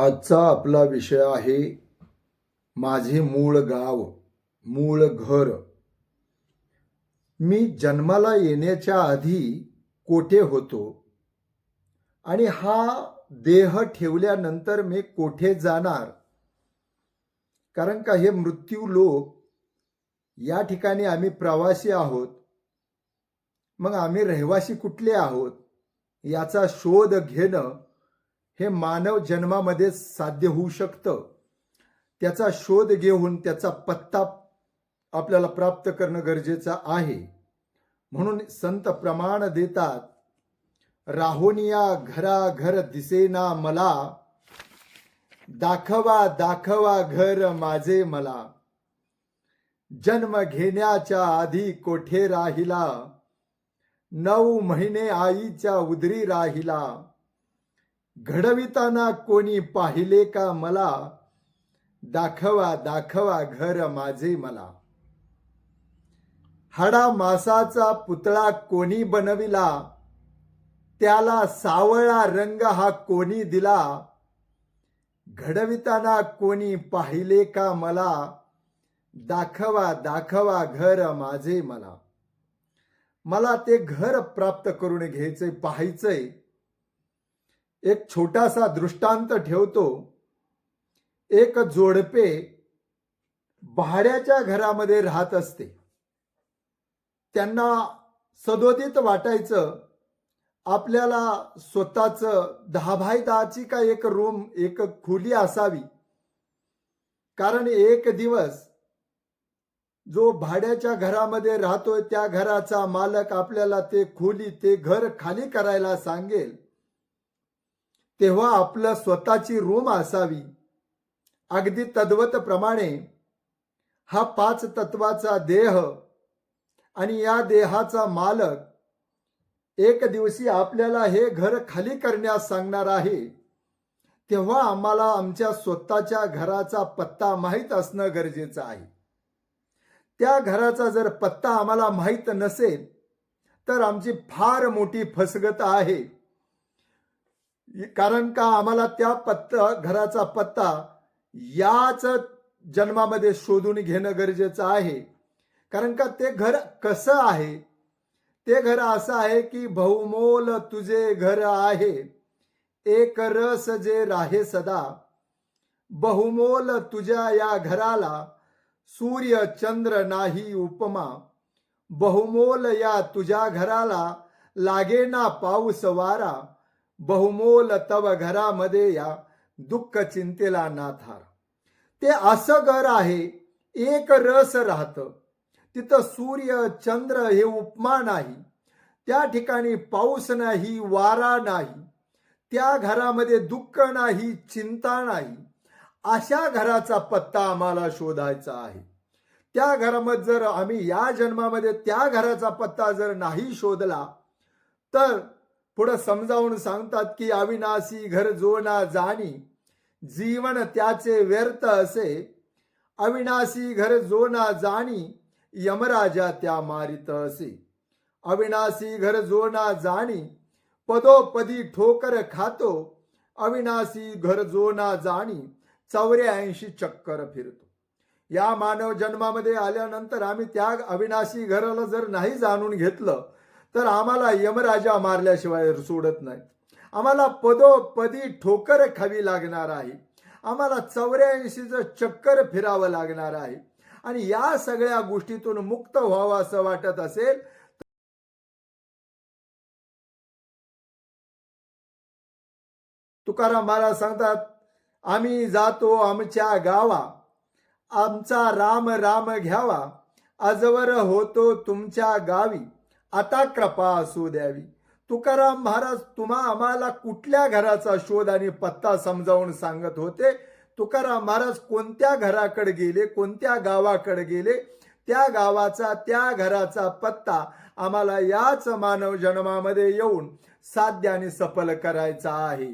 आजचा आपला विषय आहे माझे मूळ गाव मूळ घर. मी जन्माला येण्याच्या आधी कोठे होतो? आणि हा देह ठेवल्यानंतर मी कोठे जाणार? कारण का हे मृत्यू लोक या ठिकाणी आम्ही प्रवासी आहोत. मग आम्ही रहिवासी कुठले आहोत? याचा शोध घेणं हे मानव जन्मामध्ये साध्य होऊ शकतं. त्याचा शोध घेऊन त्याचा पत्ता आपल्याला प्राप्त करणं गरजेचं आहे. म्हणून संत प्रमाण देतात राहोनिया घरा घर दिसेना मला दाखवा दाखवा घर माझे मला. जन्म घेण्याच्या आधी कोठे राहिला? नऊ महिने आईच्या उदरी राहिला. घडविताना कोणी पाहिले का मला? दाखवा दाखवा घर माझे मला. हाडा मासाचा पुतळा कोणी बनविला? त्याला सावळा रंग हा कोणी दिला? घडविताना कोणी पाहिले का मला? दाखवा दाखवा घर माझे मला. मला ते घर प्राप्त करून घ्यायचंय पाहायचंय. एक छोटासा दृष्टांत ठेवतो. एक जोडपे भाड्याच्या घरामध्ये राहत असते. त्यांना सदोदित वाटायचं आपल्याला स्वतःच दहा बाय दहाची का एक रूम एक खोली असावी? कारण एक दिवस जो भाड्याच्या घरामध्ये राहतोय त्या घराचा मालक आपल्याला ते खोली ते घर खाली करायला सांगेल तेव्हा आपलं स्वतःची रूम असावी. अगदी तद्वत प्रमाणे हा पाच तत्वाचा देह आणि या देहाचा मालक एक दिवशी आपल्याला हे घर खाली करण्यास सांगणार आहे. तेव्हा आम्हाला आमच्या स्वतःच्या घराचा पत्ता माहीत असणं गरजेचं आहे. त्या घराचा जर पत्ता आम्हाला माहीत नसेल तर आमची फार मोठी फसगत आहे. कारण का आम्हाला त्या पत्ता घराचा पत्ता याच जन्मामध्ये शोधून घेणं गरजेचं आहे. कारण का ते घर कसं आहे? ते घर असं आहे की बहुमोल तुझे घर आहे. एक रस जे राहे सदा. बहुमोल तुझ्या या घराला सूर्य चंद्र नाही उपमा. बहुमोल या तुझ्या घराला लागेना पाऊस वारा. बहुमोल तव घरामध्ये या दुःख चिंतेला नाथार ते असं घर आहे एक रस राहतं. तिथं सूर्य चंद्र हे उपमा नाही. त्या ठिकाणी पाऊस नाही वारा नाही. त्या घरामध्ये दुःख नाही चिंता नाही. अशा घराचा पत्ता आम्हाला शोधायचा आहे. त्या घरामध्ये जर आम्ही या जन्मामध्ये त्या घराचा पत्ता जर नाही शोधला तर पुढं समजावून सांगतात की अविनाशी घर जोना जाणी जीवन त्याचे व्यर्थ असे. अविनाशी घर जोना जाणी यमराजा त्या मारित असे. अविनाशी घर जोना जाणी पदोपदी ठोकर खातो. अविनाशी घर जोना जाणी चौऱ्याऐंशी चक्कर फिरतो. या मानव जन्मामध्ये आल्यानंतर आम्ही त्या अविनाशी घराला जर नाही जाणून घेतलं तर आम्हाला यमराजा मारल्याशिवाय सोडत नाही आम्हाला पदोपदी ठोकर खावी लागणार आहे. आम्हाला चौऱ्याऐंशीचं चक्कर फिरावं लागणार आहे. आणि या सगळ्या गोष्टीतून मुक्त व्हावं असं वाटत असेल तुकाराम महाराज सांगतात आम्ही जातो आमच्या गावा. आमचा राम राम घ्यावा. आजवर होतो तुमच्या गावी. आता कृपा असू द्यावी. तुकाराम महाराज तुम्हा आम्हाला कुठल्या घराचा शोध आणि पत्ता समजावून सांगत होते? तुकाराम महाराज कोणत्या घराकडे गेले कोणत्या गावाकडे गेले? त्या गावाचा त्या घराचा पत्ता आम्हाला याच मानव जन्मामध्ये येऊन साध्य आणि सफल करायचा आहे.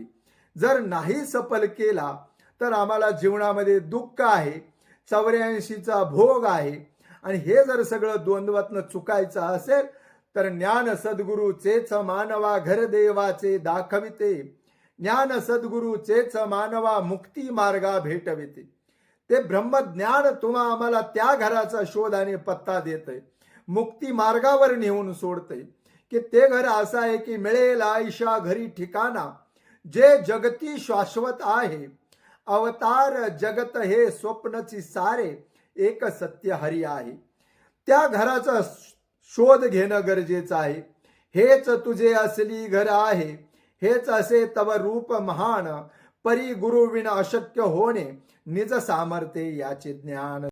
जर नाही सफल केला तर आम्हाला जीवनामध्ये दुःख आहे चौऱ्याऐंशीचा भोग आहे. आणि हे जर सगळं द्वंद्वातनं चुकायचं असेल तर ज्ञान सद्गुरूचेच मानवा घर देवाचे दाखविते. ज्ञान सद्गुरूचेच मानवा मुक्ती मार्गा भेटविते. ते ब्रह्मज्ञान तुम्हा आम्हाला त्या घराचा शोध आणि पत्ता देतय मुक्ती मार्गावर नेऊन सोडतय की ते घर असं आहे की मिळेल आयुष्या घरी ठिकाणा. जे जगती शाश्वत आहे. अवतार जगत हे स्वप्नची सारे. एक सत्य हरी आहे. त्या घराचा शोध घेणं गरजेचं आहे. हेच तुझे असली घर आहे. हेच असे तव रूप महान. परी गुरुविण अशक्य होणे. निज सामर्थ्य याचे ज्ञान